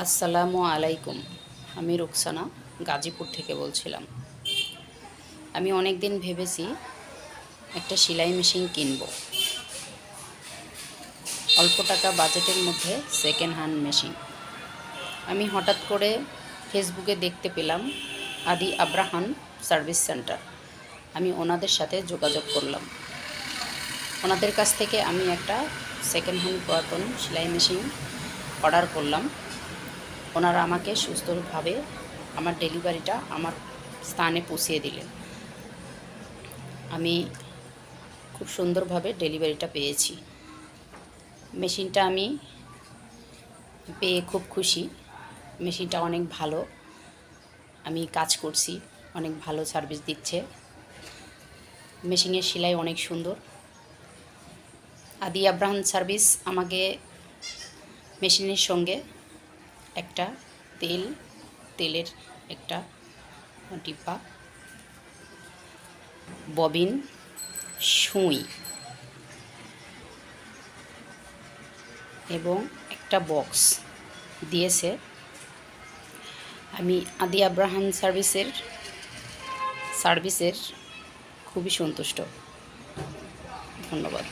আসসালামু আলাইকুম। আমি রুকসানা, গাজীপুর থেকে বলছিলাম। আমি অনেক দিন ভেবেছি একটা সেলাই মেশিন কিনব। অল্প টাকা বাজেটের মধ্যে সেকেন্ড হ্যান্ড মেশিন আমি হঠাৎ করে ফেসবুকে দেখতে পেলাম, আদি আব্রাহান সার্ভিস সেন্টার। আমি ওনাদের সাথে যোগাযোগ করলাম। ওনাদের কাছ থেকে আমি একটা সেকেন্ড হ্যান্ড পুরাতন সেলাই মেশিন অর্ডার করলাম। ওনারা আমাকে সুস্থভাবে আমার ডেলিভারিটা আমার স্থানে পৌঁছিয়ে দিলেন। আমি খুব সুন্দরভাবে ডেলিভারিটা পেয়েছি। মেশিনটা আমি পেয়ে খুব খুশি। মেশিনটা অনেক ভালো। আমি কাজ করছি, অনেক ভালো সার্ভিস দিচ্ছে। মেশিনের সেলাই অনেক সুন্দর। আদি আব্রাহাম সার্ভিস আমাকে মেশিনের সঙ্গে একটা তেল, তেলের একটা ডিব্বা, ববিন, সুই এবং একটা বক্স দিয়েছে। আমি আদি আব্রাহাম সার্ভিসের সার্ভিসের খুবই সন্তুষ্ট। ধন্যবাদ।